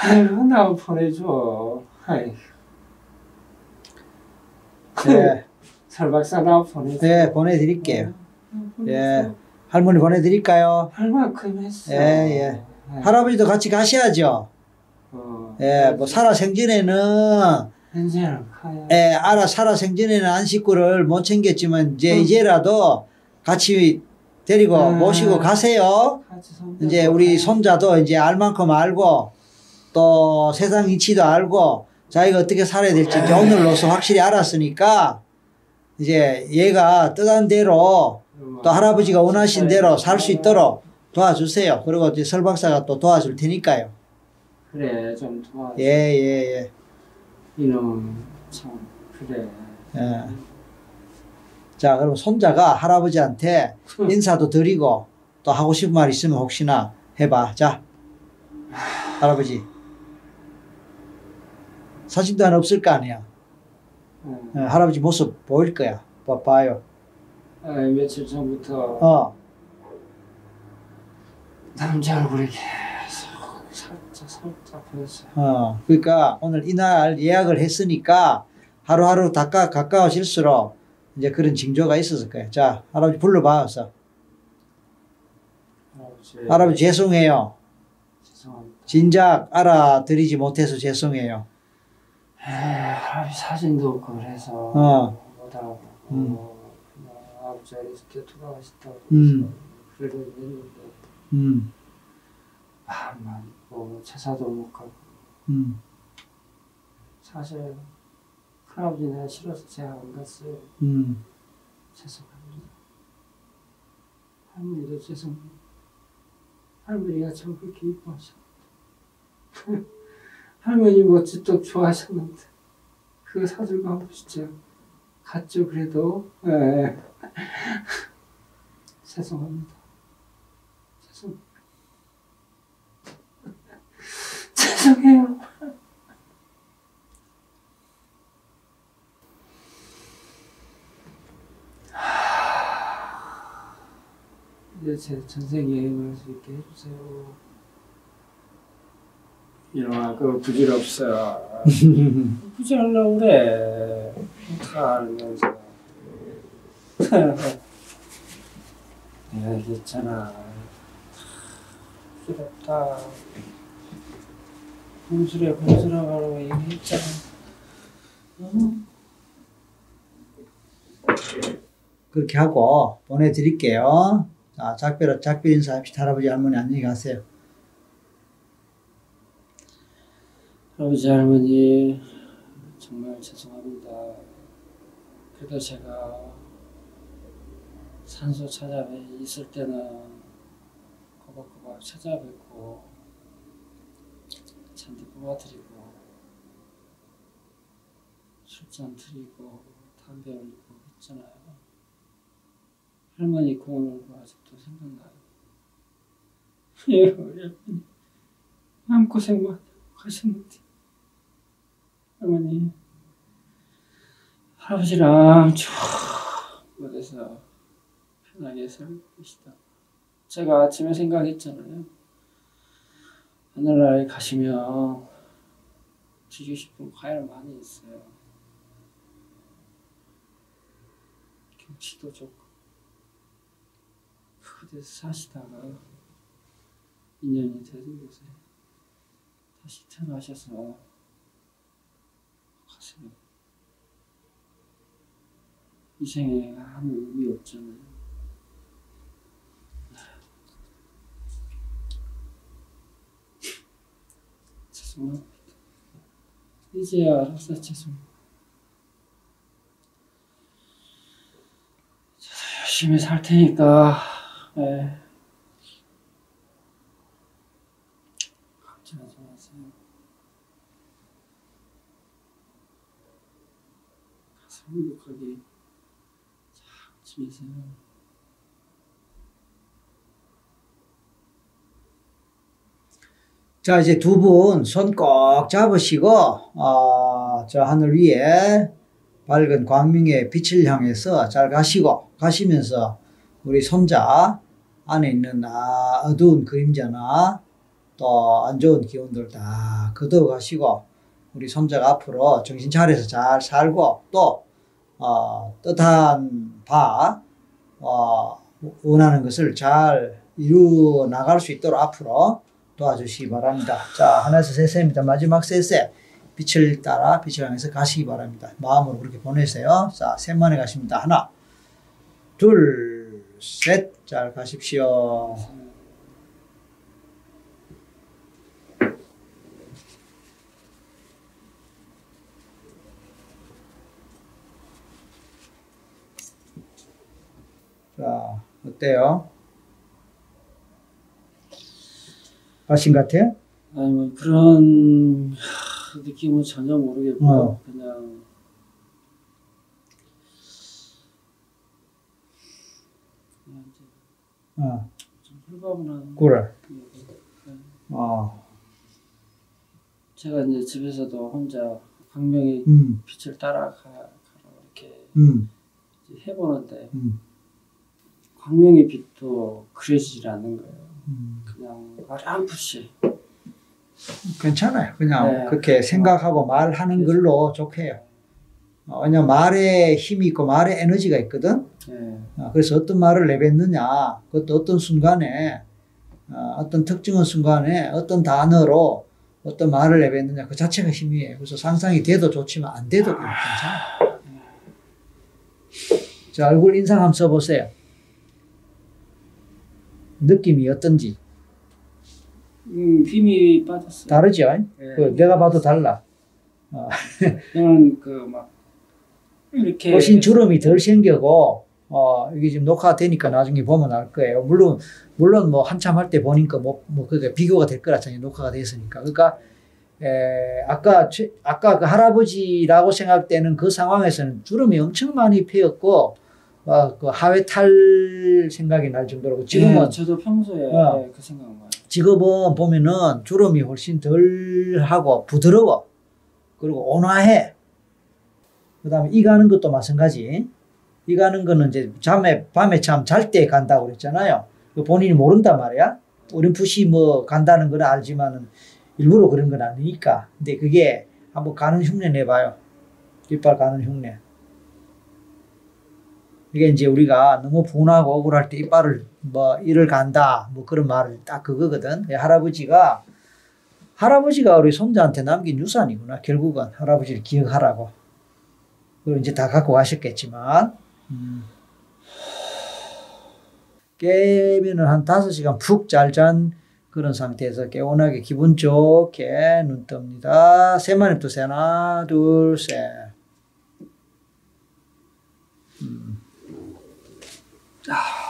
아유, 나 보내줘. 아이, 네, 설박사 나 보내줘. 네 보내드릴게요. 어, 보내줘. 예. 할머니 보내드릴까요? 할 만큼 했어. 예, 예. 아이, 할아버지도 같이 가셔야죠. 어, 예, 뭐 살아 생전에는. 예, 알아 살아 생전에는 안 식구를 못 챙겼지만 이제 응. 이제라도 같이 데리고 음. 모시고 가세요. 같이 이제 우리. 손자도 이제 알 만큼 알고 또 세상 이치도 알고 자기가 어떻게 살아야 될지 이제 오늘로서 확실히 알았으니까 이제 얘가 뜻한 대로 또 할아버지가 원하신 대로 살 수 있도록 도와주세요. 그리고 이제 설 박사가 또 도와줄 테니까요. 그래, 좀 도와줘. 예, 예, 예. 이놈, 참, 그래. 예. 자, 그럼 손자가 할아버지한테 인사도 드리고 또 하고 싶은 말 있으면 혹시나 해봐. 자, 할아버지. 사진도 하나 없을 거 아니야. 응. 예, 할아버지 모습 보일 거야. 봐, 봐요. 아, 며칠 전부터 어, 남자 얼굴이 계속 살짝 살짝 보였어요. 어. 그러니까 오늘 이날 예약을 했으니까 하루하루 가까, 가까워질수록 이제 그런 징조가 있었을 거예요. 자, 할아버지 불러봐, 어서. 할아버지, 할아버지 죄송해요. 죄송합니다. 진작 알아드리지 못해서 죄송해요. 에이, 할아버지 사진도 없고 그래서 어. 못하고 음. 그냥 아버지 이렇게 돌아가셨다고 음. 그래도 했는데 음, 마음만 뭐 제사도 못 가고 음, 사실 할아버지 내가 싫어서 제가 안 갔어요. 음. 죄송합니다. 할머니도 죄송합니다. 할머니가 저 그렇게 이뻐하셨는데 할머니 멋지떡 좋아하셨는데 그거 사들고 하고 진짜 갔죠 그래도 예. 죄송합니다. 죄송 죄송해요. 이제 제 전생 여행을 할 수 있게 해주세요. 이놈아, 그거 부질없어. 부질하려고 그래. 다 알면서. 내가 얘기했잖아. 부질없다. 혼술에 혼술하라고 얘기했잖아. 응? 그렇게 하고 보내드릴게요. 자, 작별, 작별 인사합시다. 할아버지, 할머니 안녕히 가세요. 아버지 할머니 정말 죄송합니다. 그래도 제가 산소 찾아뵈 있을 때는 꼬박꼬박 찾아뵙고 잔디 뽑아드리고 술잔 드리고 담배 올리고 했잖아요. 할머니 고운 거 아직도 생각나요. 예, 우리 할머니 마음고생만 하셨는데 할머니 할아버지랑 쭉 어디서 편하게 살고 계시다. 제가 아침에 생각했잖아요. 하늘나라에 가시면 드리고 싶은 과일 많이 있어요. 경치도 좋고 그곳에서 사시다가 인연이 되는 곳에 다시 태어나셔서 가세요. 이 생에 아무 의미 없잖아요. 죄송합니다. 이제야 알아서 죄송합니다. 열심히 살 테니까, 예. 걱정하지 마세요. 가서 행복하게 잘 지내세요. 자, 이제 두 분 손 꼭 잡으시고, 어, 저 하늘 위에 밝은 광명의 빛을 향해서 잘 가시고, 가시면서 우리 손자 안에 있는 아, 어두운 그림자나 또 안 좋은 기운들 다 걷어 가시고 우리 손자가 앞으로 정신 차려서 잘 살고 또 어, 뜻한 바 어, 원하는 것을 잘 이루어 나갈 수 있도록 앞으로 도와주시기 바랍니다. 자, 하나에서 세 세입니다. 마지막 세 세. 빛을 따라 빛을 향해서 가시기 바랍니다. 마음으로 그렇게 보내세요. 자, 셋만에 가십니다. 하나, 둘, 셋. 잘 가십시오. 자, 어때요? 가신 같아요? 아니 뭐 그런 느낌은 전혀 모르겠고 어. 그냥 어, 좀 홀가분한 그래. 네. 어, 제가 이제 집에서도 혼자 광명의 음, 빛을 따라가 이렇게 음, 해보는데 음, 광명의 빛도 그려지질 않는 거예요. 음. 그냥 어렴풋이 괜찮아요. 그냥 네. 그렇게 생각하고 말하는 걸로 좋게요. 어, 왜냐면 말에 힘이 있고 말에 에너지가 있거든. 예, 어, 그래서 어떤 말을 내뱉느냐, 그것도 어떤 순간에, 어, 어떤 특정한 순간에 어떤 단어로 어떤 말을 내뱉느냐, 그 자체가 힘이에요. 그래서 상상이 돼도 좋지만 안 돼도 괜찮아요. 자, 얼굴 인상 한번 써보세요. 느낌이 어떤지. 음, 힘이 빠졌어요. 다르죠? 예. 그 내가 봐도 달라. 저는 그 막 이렇게 훨씬 주름이 덜 생기고, 어, 이게 지금 녹화되니까 나중에 보면 알 거예요. 물론, 물론 뭐 한참 할 때 보니까 뭐, 뭐, 그게 비교가 될 거라잖아요. 녹화가 됐으니까. 그러니까, 에, 아까, 최- 아까 그 할아버지라고 생각되는 그 상황에서는 주름이 엄청 많이 패였고, 어, 그 하회 탈 생각이 날 정도로 지금은, 예, 저도 평소에 어. 그 생각 많이. 지금은 보면은 주름이 훨씬 덜 하고 부드러워. 그리고 온화해. 그 다음에 이 가는 것도 마찬가지. 이 가는 거는 이제 잠에, 밤에 참잘때 간다고 그랬잖아요. 그 본인이 모른단 말이야. 어렴풋이 뭐 간다는 건 알지만은 일부러 그런 건 아니니까. 근데 그게 한번 가는 흉내 내봐요. 뒷발 가는 흉내. 이게 이제 우리가 너무 분하고 억울할 때 이빨을 뭐 이를 간다 뭐 그런 말을 딱 그거거든. 예, 할아버지가 할아버지가 우리 손자한테 남긴 유산이구나. 결국은 할아버지를 기억하라고. 그걸 이제 다 갖고 가셨겠지만 음. 깨면은 한 다섯 시간 푹 잘 잔 그런 상태에서 개운하게 기분 좋게 눈 뜹니다. 세만에 또 하나 둘 셋. 음. 아,